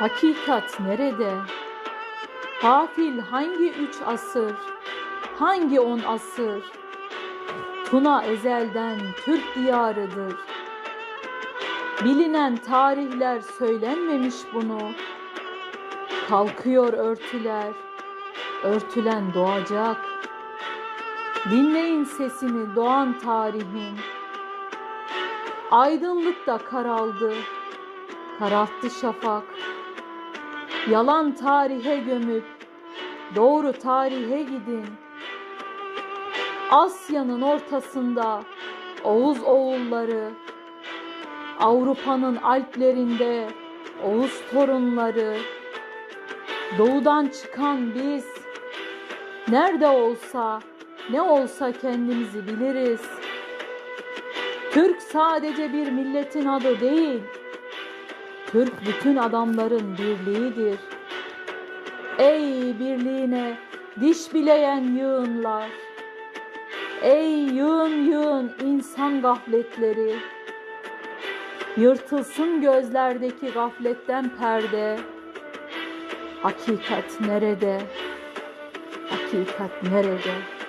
Hakikat nerede? Gafil hangi üç asır? Hangi on asır? Tuna ezelden Türk diyarıdır. Bilinen tarihler söylenmemiş bunu. Kalkıyor örtüler, örtülen doğacak. Dinleyin sesini doğan tarihin. Aydınlık da karaldı, kararttı şafak. Yalan tarihe gömüp doğru tarihe gidin. Asya'nın ortasında Oğuz oğulları, Avrupa'nın Alplerinde Oğuz torunları, doğudan çıkan biz, nerede olsa, ne olsa kendimizi biliriz. Türk sadece bir milletin adı değil, Türk bütün adamların birliğidir. Ey birliğine diş bileyen yığınlar, ey yığın yığın insan gafletleri, yırtılsın gözlerdeki gafletten perde, hakikat nerede, hakikat nerede?